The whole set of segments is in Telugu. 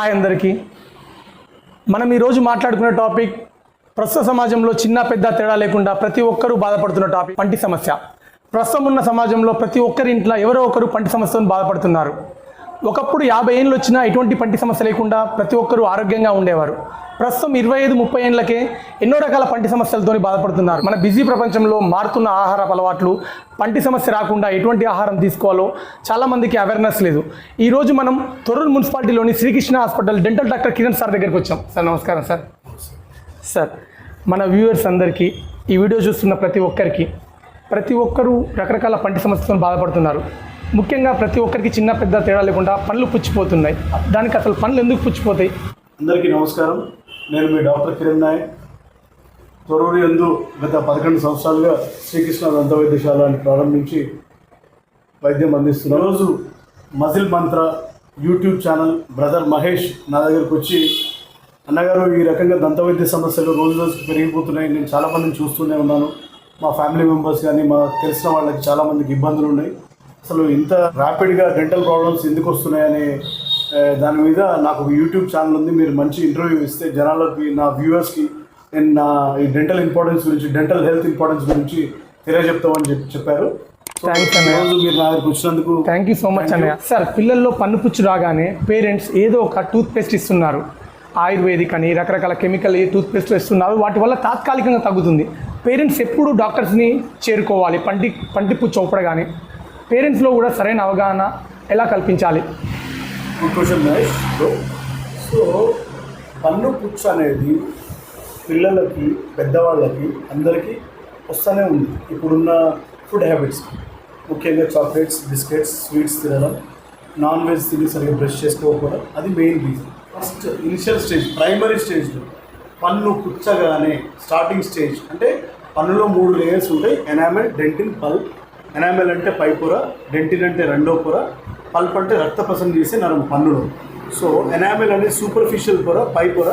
హాయ్ అందరికీ. మనం ఈరోజు మాట్లాడుకునే టాపిక్ ప్రస్తుత సమాజంలో చిన్న పెద్ద తేడా లేకుండా ప్రతి ఒక్కరూ బాధపడుతున్న టాపిక్ పంటి సమస్య. ప్రస్తుతం ఉన్న సమాజంలో ప్రతి ఒక్కరి ఇంట్లో ఎవరో ఒకరు పంటి సమస్యను బాధపడుతున్నారు. ఒకప్పుడు యాభై ఏళ్ళు వచ్చినా ఎటువంటి పంటి సమస్య లేకుండా ప్రతి ఒక్కరూ ఆరోగ్యంగా ఉండేవారు. ప్రస్తుతం ఇరవై ఐదు ముప్పై ఏళ్ళకే ఎన్నో రకాల పంటి సమస్యలతో బాధపడుతున్నారు. మన బిజీ ప్రపంచంలో మారుతున్న ఆహార అలవాట్లు పంటి సమస్య రాకుండా ఎటువంటి ఆహారం తీసుకోవాలో చాలామందికి అవేర్నెస్ లేదు. ఈరోజు మనం Thorrur మున్సిపాలిటీలోని Srikrishna hospital dental doctor Kiran sir దగ్గరికి వచ్చాం. సార్ నమస్కారం సార్. సార్ మన వ్యూవర్స్ అందరికీ ఈ వీడియో చూస్తున్న ప్రతి ఒక్కరికి ప్రతి ఒక్కరూ రకరకాల పంటి సమస్యతో బాధపడుతున్నారు. ముఖ్యంగా ప్రతి ఒక్కరికి చిన్న పెద్ద తేడా లేకుండా పనులు పుచ్చిపోతున్నాయి. దానికి అసలు పనులు ఎందుకు పుచ్చిపోతాయి? అందరికీ నమస్కారం. నేను మీ డాక్టర్ కిరణ్ నాయక్. తొరూరు ఎందు గత పదకొండు సంవత్సరాలుగా శ్రీకృష్ణ దంత వైద్యశాలని ప్రారంభించి వైద్యం అందిస్తున్నాను రోజు మజిల్ మంత్ర యూట్యూబ్ ఛానల్ బ్రదర్ మహేష్ నా దగ్గరకు వచ్చి అన్నగారు ఈ రకంగా దంత వైద్య సమస్యలు రోజు రోజుకు పెరిగిపోతున్నాయి. నేను చాలామందిని చూస్తూనే ఉన్నాను. మా ఫ్యామిలీ మెంబర్స్ కానీ మా తెలిసిన వాళ్ళకి చాలామందికి ఇబ్బందులు ఉన్నాయి. అసలు ఇంత ర్యాపిడ్గా డెంటల్ ప్రాబ్లమ్స్ ఎందుకు వస్తున్నాయని దాని మీద నాకు ఒక యూట్యూబ్ ఛానల్ ఉంది. మీరు మంచి ఇంటర్వ్యూ ఇస్తే జనాలకి నా వ్యూవర్స్కి నేను నా ఈ డెంటల్ ఇంపార్టెన్స్ గురించి డెంటల్ హెల్త్ ఇంపార్టెన్స్ గురించి తెలియజెప్తామని చెప్పి చెప్పారు. అన్నయ్య. థ్యాంక్ యూ సో మచ్ అన్నయ్య. సార్ పిల్లల్లో పన్ను పుచ్చు రాగానే పేరెంట్స్ ఏదో ఒక టూత్ పేస్ట్ ఇస్తున్నారు. ఆయుర్వేదిక్ అని రకరకాల కెమికల్ టూత్ పేస్ట్ ఇస్తున్నారు. వాటి వల్ల తాత్కాలికంగా తగ్గుతుంది. పేరెంట్స్ ఎప్పుడు డాక్టర్స్ని చేరుకోవాలి. పంటి పంటి పుచ్చు చూపడగానే పేరెంట్స్లో కూడా సరైన అవగాహన ఎలా కల్పించాలి? సో పన్ను పుచ్చు అనేది పిల్లలకి పెద్దవాళ్ళకి అందరికీ వస్తూనే ఉంది. ఇప్పుడున్న ఫుడ్ హ్యాబిట్స్. ముఖ్యంగా చాక్లెట్స్ బిస్కెట్స్ స్వీట్స్ తినడం నాన్ వెజ్ తిని సరిగ్గా బ్రష్ చేసుకోకపోవడం అది main reason first initial stage primary స్టేజ్లో పన్ను పుచ్చగానే స్టార్టింగ్ స్టేజ్ అంటే పన్నులో మూడు లేయర్స్ ఉంటాయి. ఎనామెల్ డెంటిన్ పల్ప్ ఎనామెల్ అంటే పై పొర డెంటిన్ అంటే రెండో పొర పల్ప్ అంటే రక్త ప్రసరణ చేసే నరం పన్నులో. సో ఎనామెల్ అనేది సూపర్ఫిషియల్ పొర పై పొర.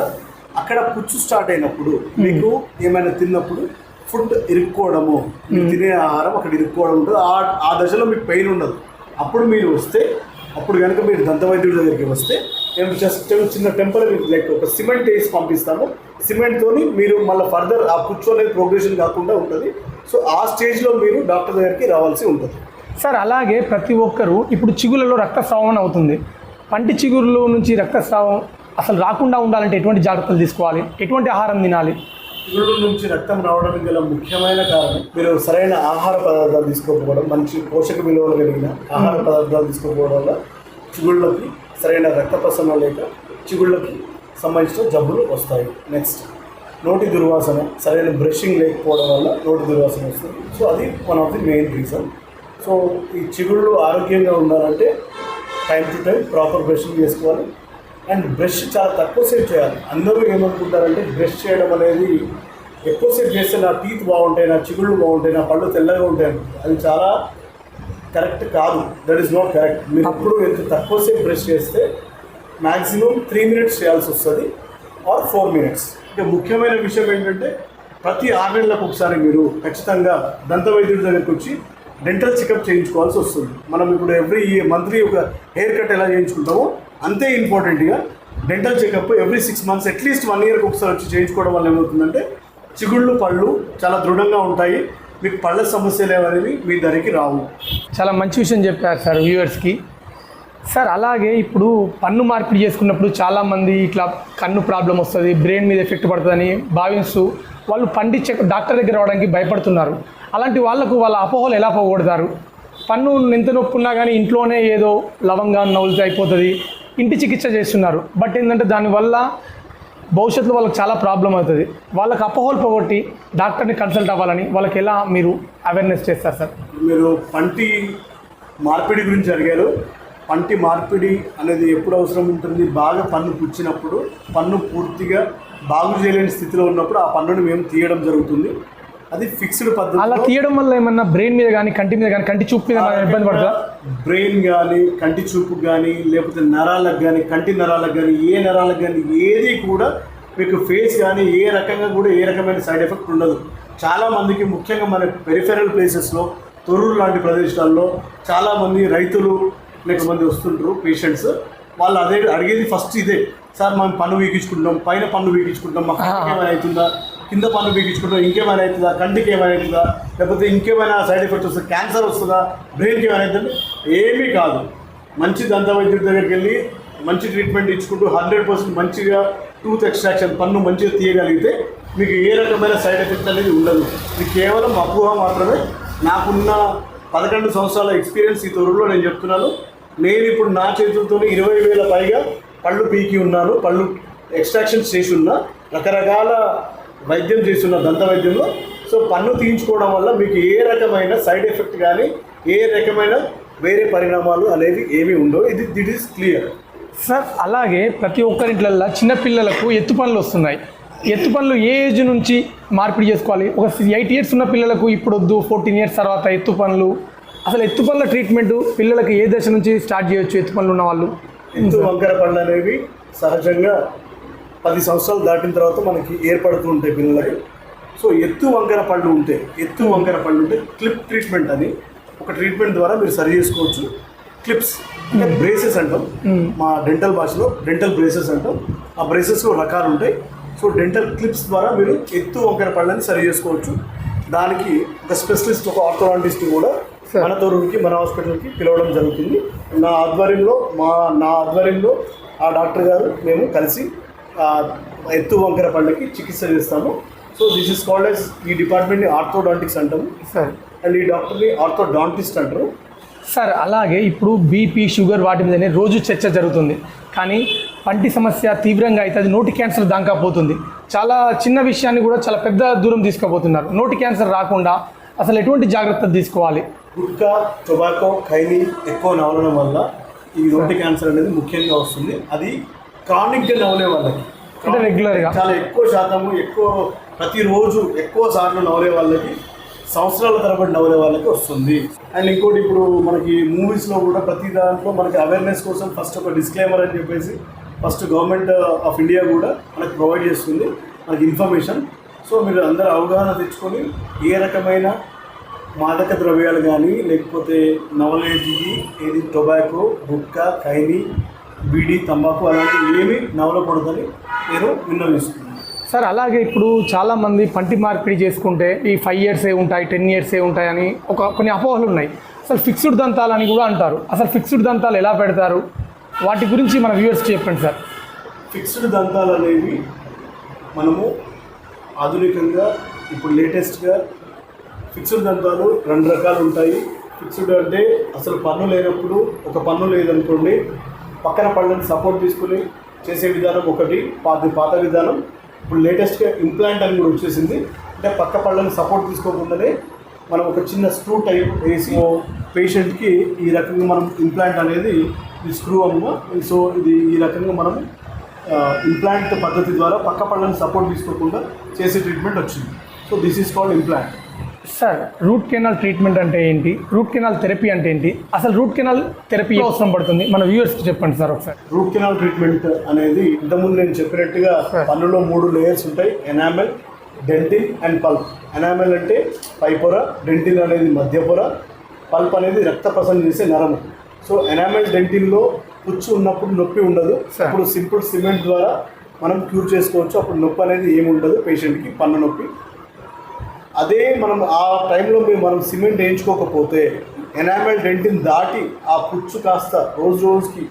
అక్కడ పుచ్చు స్టార్ట్ అయినప్పుడు మీకు ఏమైనా తిన్నప్పుడు ఫుడ్ ఇరుక్కోవడము మీరు తినే ఆహారం అక్కడ ఇరుక్కోవడం ఉంటుంది. ఆ ఆ దశలో మీకు పెయిన్ ఉండదు. అప్పుడు మీరు వస్తే అప్పుడు కనుక మీరు దంతవైద్యుడి దగ్గరికి వస్తే మేము జస్ట్ చిన్న టెంపరీ లైక్ ఒక సిమెంట్ వేసి పంపిస్తాము. సిమెంట్తోని మీరు మళ్ళీ ఫర్దర్ ఆ పుచ్చు అనేది ప్రోగ్రెషన్ కాకుండా ఉంటుంది. సో ఆ స్టేజ్లో మీరు డాక్టర్ దగ్గరికి రావాల్సి ఉంటుంది. సార్ అలాగే ప్రతి ఒక్కరూ ఇప్పుడు చిగుళ్ళలో రక్తస్రావం అవుతుంది. పంటి చిగురులో నుంచి రక్తస్రావం అసలు రాకుండా ఉండాలంటే ఎటువంటి జాగ్రత్తలు తీసుకోవాలి? ఎటువంటి ఆహారం తినాలి? చిగుళ్ళ నుంచి రక్తం రావడానికి గల ముఖ్యమైన కారణం మీరు సరైన ఆహార పదార్థాలు తీసుకోకపోవడం మంచి పోషక విలువలు కలిగిన ఆహార పదార్థాలు తీసుకోకపోవడం వల్ల చిగుళ్ళకి సరైన రక్త ప్రసరణ లేక చిగుళ్ళకి సంబంధించిన జబ్బులు వస్తాయి. నెక్స్ట్ నోటి దుర్వాసన సరైన బ్రషింగ్ లేకపోవడం వల్ల నోటి దుర్వాసన వస్తుంది. సో అది one of the main reason so ఈ చిగుళ్ళు ఆరోగ్యంగా ఉండాలంటే time to time proper brushing చేసుకోవాలి. అండ్ బ్రష్ చాలా తక్కువ సేపు చేయాలి. అందరూ ఏమనుకుంటారంటే బ్రష్ చేయడం అనేది ఎక్కువసేపు చేస్తే నా టీత్ బాగుంటాయి నా చిగుళ్ళు బాగుంటాయి నా పళ్ళు తెల్లగా ఉంటాయి. అది చాలా కరెక్ట్ కాదు. దట్ ఈస్ నాట్ కరెక్ట్ మీరు అప్పుడు ఎంత తక్కువసేపు బ్రష్ చేస్తే మ్యాక్సిమం త్రీ మినిట్స్ చేయాల్సి వస్తుంది ఆర్ ఫోర్ మినిట్స్ ఇక ముఖ్యమైన విషయం ఏంటంటే ప్రతి ఆరు నెలలకు ఒకసారి మీరు ఖచ్చితంగా దంత వైద్యుడి దగ్గరికి వచ్చి డెంటల్ చెకప్ చేయించుకోవాల్సి వస్తుంది. మనం ఇప్పుడు ఎవ్రీ మంత్లీ ఒక హెయిర్ కట్ ఎలా చేయించుకుంటామో అంతే ఇంపార్టెంట్గా dental checkup every six months at least one ఇయర్కి ఒకసారి వచ్చి చేయించుకోవడం వల్ల ఏమవుతుందంటే చిగుళ్ళు పళ్ళు చాలా దృఢంగా ఉంటాయి. మీకు పళ్ళ సమస్యలు ఏవనేవి మీ ధరికి రావు. చాలా మంచి విషయం చెప్పారు సార్ వ్యూవర్స్కి సార్ అలాగే ఇప్పుడు పన్ను మార్పిడి చేసుకున్నప్పుడు చాలామంది ఇట్లా కన్ను ప్రాబ్లం వస్తుంది బ్రెయిన్ మీద ఎఫెక్ట్ పడుతుందని భావిస్తూ వాళ్ళు పండించే డాక్టర్ దగ్గర రావడానికి భయపడుతున్నారు. అలాంటి వాళ్ళకు వాళ్ళ అపోహలు ఎలా పోగొడతారు? పన్ను ఎంత నొప్పి ఉన్నా కానీ ఇంట్లోనే ఏదో లవంగా నవ్వులతో అయిపోతుంది ఇంటి చికిత్స చేస్తున్నారు. బట్ ఏంటంటే దానివల్ల భవిష్యత్తులో వాళ్ళకి చాలా ప్రాబ్లం అవుతుంది. వాళ్ళకి అపోహలు పోగొట్టి డాక్టర్ని కన్సల్ట్ అవ్వాలని వాళ్ళకి ఎలా మీరు అవేర్నెస్ చేస్తారు సార్? మీరు పంటి మార్పిడి గురించి అడిగారు. పంటి మార్పిడి అనేది ఎప్పుడు అవసరం ఉంటుంది? బాగా పన్ను పుచ్చినప్పుడు పన్ను పూర్తిగా బాగు చేయలేని స్థితిలో ఉన్నప్పుడు ఆ పన్నుని మేము తీయడం జరుగుతుంది. అది ఫిక్స్డ్ అలా పద్ధతి తీయడం వల్ల ఏమన్నా బ్రెయిన్ మీద కానీ కంటి మీద కానీ కంటి చూపు మీద ఇబ్బంది పడుతుందా బ్రెయిన్ కానీ కంటి చూపు కానీ లేకపోతే నరాలకు కానీ కంటి నరాలకు కానీ ఏ నరాలకు కానీ ఏది కూడా మీకు ఫేస్ కానీ ఏ రకంగా కూడా ఏ రకమైన సైడ్ ఎఫెక్ట్ ఉండదు. చాలా మందికి ముఖ్యంగా మన పెరిఫెరల్ ప్లేసెస్లో తొర్రూరు లాంటి ప్రదేశాల్లో చాలామంది రైతులు అనేక మంది వస్తుంటారు పేషెంట్స్ వాళ్ళు అదే అడిగేది ఫస్ట్ ఇదే. సార్ మనం పన్ను వీకించుకుంటాం పైన పన్ను వీకించుకుంటాం మాకు ఏమైనా అవుతుందా? కింద పన్ను వీకించుకుంటాం ఇంకేమైనా అవుతుందా? కంటికి ఏమైనా అవుతుందా? లేకపోతే ఇంకేమైనా సైడ్ ఎఫెక్ట్ వస్తుందా? క్యాన్సర్ వస్తుందా? బ్రెయిన్కి ఏమైనా అవుతుంది? ఏమీ కాదు. మంచి దంత వైద్యుడి దగ్గరికి వెళ్ళి మంచి ట్రీట్మెంట్ ఇచ్చుకుంటూ హండ్రెడ్ పర్సెంట్ మంచిగా టూత్ ఎక్స్ట్రాక్షన్ పన్ను మంచిగా తీయగలిగితే మీకు ఏ రకమైన సైడ్ ఎఫెక్ట్ అనేది ఉండదు. ఇది కేవలం అపోహ మాత్రమే. నాకున్న పదకొండు సంవత్సరాల ఎక్స్పీరియన్స్ ఈ తొరులో నేను చెప్తున్నాను. నేను ఇప్పుడు నా చేతులతో ఇరవై వేల పైగా పళ్ళు పీకి ఉన్నాను. పళ్ళు ఎక్స్ట్రాక్షన్స్ చేసి ఉన్నా రకరకాల వైద్యం చేస్తున్న దంత వైద్యంలో. సో పన్ను తీయించుకోవడం వల్ల మీకు ఏ రకమైన సైడ్ ఎఫెక్ట్ కానీ ఏ రకమైన వేరే పరిణామాలు అనేది ఏమీ ఉండవు. ఇది దిట్ ఈస్ క్లియర్ సార్ అలాగే ప్రతి ఒక్కరింట్లల్లో చిన్నపిల్లలకు ఎత్తు పనులు వస్తున్నాయి. ఎత్తు పనులు ఏ ఏజ్ నుంచి మార్పిడి చేసుకోవాలి? ఒక ఎయిట్ ఇయర్స్ ఉన్న పిల్లలకు ఇప్పుడు వద్దు ఫోర్టీన్ ఇయర్స్ తర్వాత ఎత్తు పనులు అసలు ఎత్తు పనుల ట్రీట్మెంట్ పిల్లలకి ఏ దశ నుంచి స్టార్ట్ చేయొచ్చు ఎత్తు పనులు ఉన్న వాళ్ళు? ఎత్తు వంకర పళ్ళు అనేవి సహజంగా పది సంవత్సరాలు దాటిన తర్వాత మనకి ఏర్పడుతూ ఉంటాయి పిల్లలకి. సో ఎత్తు వంకర పళ్ళు ఉంటే ఎత్తు వంకర పళ్ళు ఉంటే క్లిప్ ట్రీట్మెంట్ అని ఒక ట్రీట్మెంట్ ద్వారా మీరు సరి చేసుకోవచ్చు. క్లిప్స్ అంటే బ్రేసెస్ అంటాం. మా డెంటల్ భాషలో డెంటల్ బ్రేసెస్ అంటాం. ఆ బ్రేసెస్లో రకాలు ఉంటాయి. సో డెంటల్ క్లిప్స్ ద్వారా మీరు ఎత్తు వంకర పళ్ళని సరి చేసుకోవచ్చు. దానికి ఒక స్పెషలిస్ట్ ఒక ఆర్థోడాంటిస్ట్ కూడా. మన తోరుకి మన హాస్పిటల్కి పిలవడం జరుగుతుంది. నా ఆధ్వర్యంలో మా నా ఆధ్వర్యంలో ఆ డాక్టర్ గారు మేము కలిసి ఎత్తు వంకర పళ్ళకి చికిత్స చేస్తాము. So this is called yes ఈ డిపార్ట్మెంట్ని ఆర్థోడాంటిక్స్ అంటాము. సార్ అండ్ ఈ డాక్టర్ని ఆర్థోడాంటిస్ట్ అంటారు. సార్ అలాగే ఇప్పుడు బీపీ షుగర్ వాటి మీదనే రోజు చర్చ జరుగుతుంది. కానీ పంటి సమస్య తీవ్రంగా అయితే అది నోటి క్యాన్సర్ దాకా పోతుంది. చాలా చిన్న విషయాన్ని కూడా చాలా పెద్ద దూరం తీసుకుపోతున్నారు. నోటి క్యాన్సర్ రాకుండా అసలు ఎటువంటి జాగ్రత్తలు తీసుకోవాలి? గుట్కా టొబాకో ఖైనీ ఎక్కువ నవలడం వల్ల ఈ నోటి క్యాన్సర్ అనేది ముఖ్యంగా వస్తుంది. అది క్రానిక్గా నవలే వాళ్ళకి. అంటే రెగ్యులర్గా? చాలా ఎక్కువ శాతము ఎక్కువ ప్రతిరోజు ఎక్కువ సార్లు నవలే వాళ్ళకి సంవత్సరాల తరబడి నవలే వాళ్ళకి వస్తుంది. అండ్ ఇంకోటి ఇప్పుడు మనకి మూవీస్లో కూడా ప్రతి దాంట్లో మనకి అవేర్నెస్ కోసం ఫస్ట్ ఒక డిస్క్లైమర్ అని చెప్పేసి ఫస్ట్ గవర్నమెంట్ ఆఫ్ ఇండియా కూడా మనకి ప్రొవైడ్ చేస్తుంది. మనకి ఇన్ఫర్మేషన్ సో మీరు అందరూ అవగాహన తెచ్చుకొని ఏ రకమైన మాదక ద్రవ్యాలు కానీ లేకపోతే నవలేటి ఏది టొబాకో గుట్కా ఖైనీ బీడీ తంబాకు అలాంటివి ఏమీ నవలకూడదని నేను విన్నవిస్తున్నాను. సార్ అలాగే ఇప్పుడు చాలామంది పంటి మార్పిడి చేసుకుంటే ఈ ఫైవ్ ఇయర్సే ఉంటాయి టెన్ ఇయర్సే ఉంటాయని ఒక కొన్ని అపోహలు ఉన్నాయి. అసలు ఫిక్స్డ్ దంతాలు అని కూడా అంటారు. అసలు ఫిక్స్డ్ దంతాలు ఎలా పెడతారు? వాటి గురించి మన వ్యూవర్స్కి చెప్పండి సార్. ఫిక్స్డ్ దంతాలు అనేవి మనము ఆధునికంగా ఇప్పుడు లేటెస్ట్గా ఫిక్స్డ్ దంతాలు రెండు రకాలు ఉంటాయి. ఫిక్స్డ్ అంటే అసలు పన్ను లేనప్పుడు ఒక పన్ను లేదనుకోండి పక్కన పళ్ళని సపోర్ట్ తీసుకుని చేసే విధానం ఒకటి పాత పాత విధానం. ఇప్పుడు లేటెస్ట్గా ఇంప్లాంట్ అని కూడా వచ్చేసింది. అంటే పక్క పళ్ళని సపోర్ట్ తీసుకోకుండానే మనం ఒక చిన్న స్క్రూ టైప్ వేసి పేషెంట్కి ఈ రకంగా మనం ఇంప్లాంట్ అనేది ఈ స్క్రూ అమ్మ. సో ఇది ఈ రకంగా మనం ఇంప్లాంట్ పద్ధతి ద్వారా పక్క పళ్ళని సపోర్ట్ తీసుకోకుండా చేసే ట్రీట్మెంట్ వచ్చింది. So this is called implant sir root canal treatment అంటే ఏంటి? రూట్ కెనాల్ థెరపీ అంటే ఏంటి? అసలు రూట్ కెనాల్ థెరపీ అవసరం పడుతుంది? మన వ్యూవర్స్కి చెప్పండి సార్ ఒకసారి. రూట్ కెనాల్ ట్రీట్మెంట్ అనేది ఇంతకుముందు నేను చెప్పినట్టుగా. పన్నులో మూడు లేయర్స్ ఉంటాయి. Enamel dentin and pulp enamel అంటే పై పొర డెంటిల్ అనేది మధ్య పొర పల్ప్ అనేది రక్త ప్రసరణ చేసే నరము. సో ఎనామెల్ డెంటిల్లో పుచ్చు ఉన్నప్పుడు నొప్పి ఉండదు. అప్పుడు సింపుల్ సిమెంట్ ద్వారా మనం క్యూర్ చేసుకోవచ్చు. అప్పుడు నొప్పి అనేది ఏమి ఉండదు పేషెంట్కి పన్ను నొప్పి. అదే మనం ఆ టైంలో మేము మనం సిమెంట్ వేయించుకోకపోతే ఎనామెల్ డెంటిన్ దాటి ఆ పుచ్చు కాస్త రోజు రోజుకి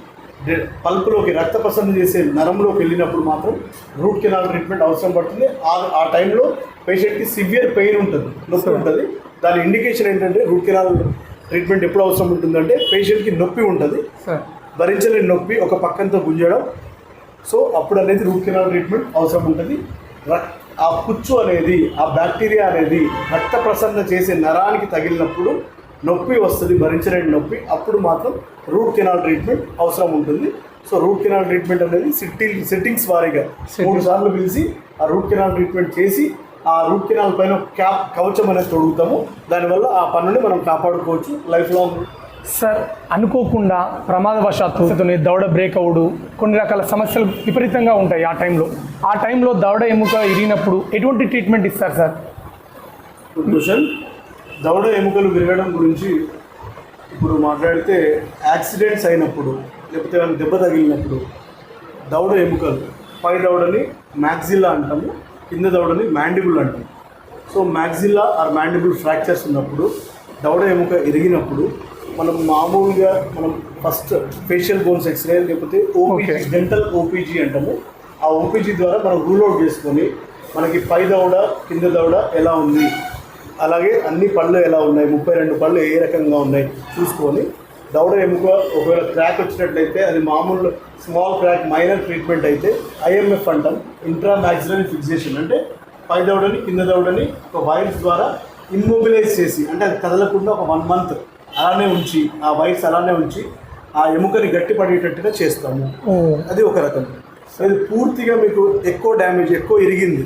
పల్పులోకి రక్త ప్రసరణ చేసే నరంలోకి వెళ్ళినప్పుడు మాత్రం రూట్ కెనాల్ ట్రీట్మెంట్ అవసరం పడుతుంది. ఆ ఆ టైంలో పేషెంట్కి సివియర్ పెయిన్ ఉంటుంది నొప్పి ఉంటుంది. దాని ఇండికేషన్ ఏంటంటే రూట్ కెనాల్ ట్రీట్మెంట్ ఎప్పుడు అవసరం ఉంటుందంటే పేషెంట్కి నొప్పి ఉంటుంది. సార్. భరించలేని నొప్పి ఒక పక్కంతో గుంజడం. సో అప్పుడు అనేది రూట్ కెనాల్ ట్రీట్మెంట్ అవసరం ఉంటుంది. రక్- ఆ పుచ్చు అనేది ఆ బ్యాక్టీరియా అనేది రక్త ప్రసరణ చేసే నరానికి తగిలినప్పుడు నొప్పి వస్తుంది భరించలేని నొప్పి అప్పుడు మాత్రం రూట్ కెనాల్ ట్రీట్మెంట్ అవసరం ఉంటుంది. సో రూట్ కెనాల్ ట్రీట్మెంట్ అనేది సిట్టింగ్ సిట్టింగ్స్ వారీగా మూడు సార్లు పిలిచి ఆ రూట్ కెనాల్ ట్రీట్మెంట్ చేసి ఆ రూట్ కెనాల్ పైన క్యాప్ కవచం అనేది తొడుగుతాము. దానివల్ల ఆ పన్నుని మనం కాపాడుకోవచ్చు. లైఫ్ లాంగ్ సార్ అనుకోకుండా ప్రమాదవశాత్తు దవడ బ్రేక్ అవుడు. కొన్ని రకాల సమస్యలు విపరీతంగా ఉంటాయి ఆ టైంలో ఆ టైంలో దవడ ఎముక ఇరిగినప్పుడు ఎటువంటి ట్రీట్మెంట్ ఇస్తారు సార్? గుడ్ దవడ ఎముకలు విరగడం గురించి ఇప్పుడు మాట్లాడితే యాక్సిడెంట్స్ అయినప్పుడు లేకపోతే ఏమైనా దెబ్బ తగిలినప్పుడు దవడ ఎముకలు పై దవడని మ్యాక్సిల్లా అంటాము కింద దవడని మ్యాండిబుల్ అంటాము. So maxilla or mandible fractures ఉన్నప్పుడు దవడ ఎముక ఎరిగినప్పుడు మనం మామూలుగా మనం ఫస్ట్ ఫేషియల్ బోన్స్ ఎక్స్రే లేకపోతే ఓపీజీ. డెంటల్ ఓపీజీ అంటాము. ఆ ఓపీజీ ద్వారా మనం రూల్ అవుట్ చేసుకొని మనకి పై దవడ కింద దవడ ఎలా ఉంది? అలాగే అన్ని పళ్ళు ఎలా ఉన్నాయి? ముప్పై రెండు పళ్ళు ఏ రకంగా ఉన్నాయి? చూసుకొని దవడ ఎముక ఒకవేళ క్రాక్ వచ్చినట్లయితే అది మామూలు స్మాల్ క్రాక్ మైనర్ ట్రీట్మెంట్ అయితే ఐఎంఎఫ్ అంటాం. ఇంట్రా మ్యాక్సిలరీ ఫిక్సేషన్ అంటే పై దవడని కింద దవడని ఒక వైర్స్ ద్వారా ఇమ్మొబిలైజ్ చేసి అంటే అది కదలకుండా ఒక వన్ మంత్ అలానే ఉంచి ఆ వైర్స్ అలానే ఉంచి ఆ ఎముకని గట్టిపడేటట్టుగా చేస్తాము. అది ఒక రకం. అది పూర్తిగా మీకు ఎక్కువ డ్యామేజ్ ఎక్కువ ఇరిగింది.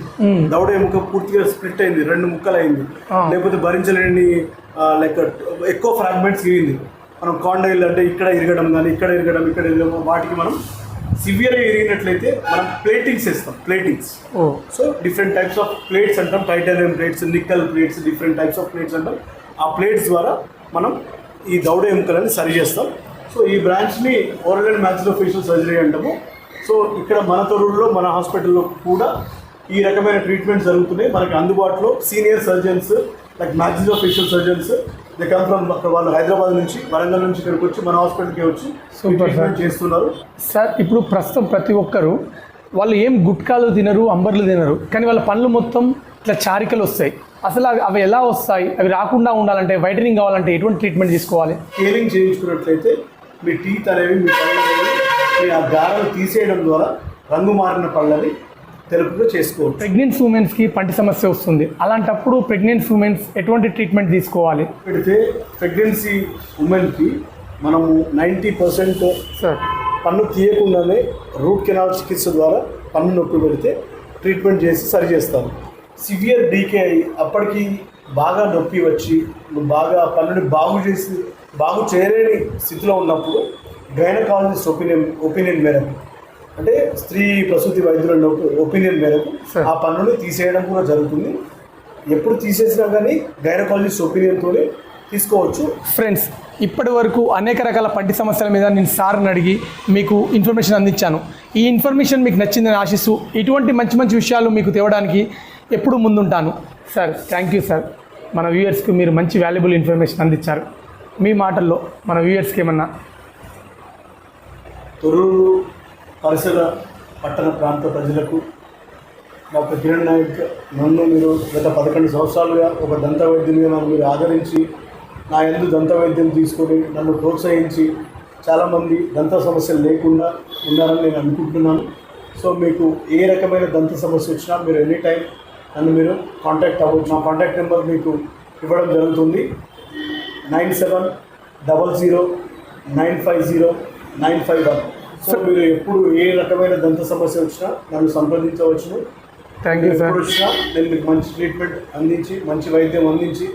దవడ ఎముక పూర్తిగా స్ప్లిట్ అయింది రెండు ముక్కలు అయింది. లేకపోతే భరించలేని లైక్ ఎక్కువ ఫ్రాగ్మెంట్స్ ఇరిగింది. మనం కాండైల్ అంటే ఇక్కడ ఇరగడం కానీ ఇక్కడ ఇరగడం ఇక్కడ ఇరగడం వాటికి మనం సివియర్గా ఇరిగినట్లయితే మనం ప్లేటింగ్స్ ఇస్తాం platings. So different types of plates అంటాం titanium plates nickel plates different types of plates అంటాం. ఆ ప్లేట్స్ ద్వారా మనం ఈ దౌడ ఎముకలని సరి చేస్తాం. సో ఈ బ్రాంచ్ని oral and maxillo facial surgery అంటాము. సో ఇక్కడ మన తొర్రూరులో మన హాస్పిటల్లో కూడా ఈ రకమైన ట్రీట్మెంట్ జరుగుతున్నాయి. మనకి అందుబాటులో senior surgeons like maxillo facial surgeons they come from వాళ్ళు హైదరాబాద్ నుంచి వరంగల్ నుంచి ఇక్కడికి వచ్చి మన హాస్పిటల్కి వచ్చి ట్రీట్మెంట్ చేస్తున్నారు. సార్ ఇప్పుడు ప్రస్తుతం ప్రతి ఒక్కరు వాళ్ళు ఏం గుట్కాలు తినరు అంబర్లు తినరు కానీ వాళ్ళ పనులు మొత్తం ఇట్లా చారికలు వస్తాయి. అసలు అవి అవి ఎలా వస్తాయి? అవి రాకుండా ఉండాలంటే వైటనింగ్ కావాలంటే ఎటువంటి ట్రీట్మెంట్ తీసుకోవాలి? స్కేలింగ్ చేయించుకున్నట్లయితే మీ టీత్ అనేవి మీ పళ్ళు అనేవి మీ ఆ గారాలు తీసేయడం ద్వారా రంగు మారిన పళ్ళని తెలుపుగా చేసుకోవచ్చు. ప్రెగ్నెంట్ ఉమెన్స్కి పంటి సమస్య వస్తుంది. అలాంటప్పుడు ప్రెగ్నెంట్ ఉమెన్స్ ఎటువంటి ట్రీట్మెంట్ తీసుకోవాలి? పెడితే ప్రెగ్నెన్సీ ఉమెన్కి మనము నైంటీ పర్సెంట్ సార్. పన్ను తీయకుండానే రూట్ కెనాల్ చికిత్స ద్వారా పన్ను నొప్పి పెడితే ట్రీట్మెంట్ చేసి సరి చేస్తాము. సివియర్ డీకే అయ్యి అప్పటికి బాగా నొప్పి వచ్చి నువ్వు బాగా పన్నుని బాగు చేసి బాగు చేయలేని స్థితిలో ఉన్నప్పుడు గైనకాలజిస్ట్ ఒపీనియన్ ఒపీనియన్ మేరకు అంటే స్త్రీ ప్రసూతి వైద్యుల ఒపీనియన్ మేరకు. ఆ పన్నుని తీసేయడం కూడా జరుగుతుంది. ఎప్పుడు తీసేసినా కానీ గైనకాలజిస్ట్ ఒపీనియన్తోనే తీసుకోవచ్చు. ఫ్రెండ్స్ ఇప్పటి వరకు అనేక రకాల పంటి సమస్యల మీద నేను సార్ని అడిగి మీకు ఇన్ఫర్మేషన్ అందించాను. ఈ ఇన్ఫర్మేషన్ మీకు నచ్చిందని ఆశిస్తూ ఇటువంటి మంచి మంచి విషయాలు మీకు తేవడానికి ఎప్పుడూ ముందుంటాను. సార్ థ్యాంక్ యూ సార్ మన వ్యూయర్స్కి మీరు మంచి వాల్యుబుల్ ఇన్ఫర్మేషన్ అందించారు. మీ మాటల్లో మన వ్యూయర్స్కి ఏమన్నా? తొర్రూరు పరిసర పట్టణ ప్రాంత ప్రజలకు డాక్టర్ కిరణ్ నాయక్ నన్ను మీరు గత పదకొండు సంవత్సరాలుగా ఒక దంత వైద్యునిగా నన్ను మీరు ఆదరించి నా ఎందు దంత వైద్యం తీసుకొని నన్ను ప్రోత్సహించి చాలామంది దంత సమస్యలు లేకుండా ఉన్నారని నేను అనుకుంటున్నాను. సో మీకు ఏ రకమైన దంత సమస్య వచ్చినా మీరు ఎనీ టైం నన్ను మీరు కాంటాక్ట్ అవ్వచ్చు. నా కాంటాక్ట్ నెంబర్ మీకు ఇవ్వడం జరుగుతుంది. Nine seven double zero nine five zero nine five one. So మీరు ఎప్పుడు ఏ రకమైన దంత సమస్య వచ్చినా నన్ను సంప్రదించవచ్చును. థ్యాంక్ యూ సార్ వచ్చినా నేను మీకు మంచి ట్రీట్మెంట్ అందించి మంచి వైద్యం అందించి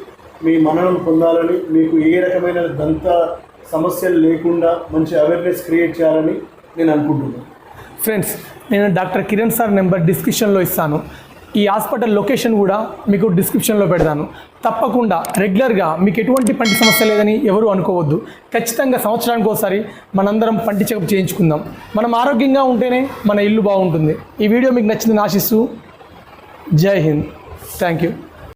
మీ మననం పొందాలని మీకు ఏ రకమైన దంత సమస్యలు లేకుండా మంచి అవేర్నెస్ క్రియేట్ చేయాలని నేను అనుకుంటున్నాను. ఫ్రెండ్స్ నేను డాక్టర్ కిరణ్ సార్ నెంబర్ డిస్క్రిప్షన్లో ఇస్తాను. ఈ హాస్పిటల్ లొకేషన్ కూడా మీకు డిస్క్రిప్షన్లో పెడతాను. తప్పకుండా రెగ్యులర్గా మీకు ఎటువంటి పంటి సమస్య లేదని ఎవరు అనుకోవద్దు. ఖచ్చితంగా సంవత్సరానికి ఒకసారి మనందరం పంటి చెకప్ చేయించుకుందాం. మనం ఆరోగ్యంగా ఉంటేనే మన ఇల్లు బాగుంటుంది. ఈ వీడియో మీకు నచ్చిందని ఆశిస్తూ జై హింద్. Thank you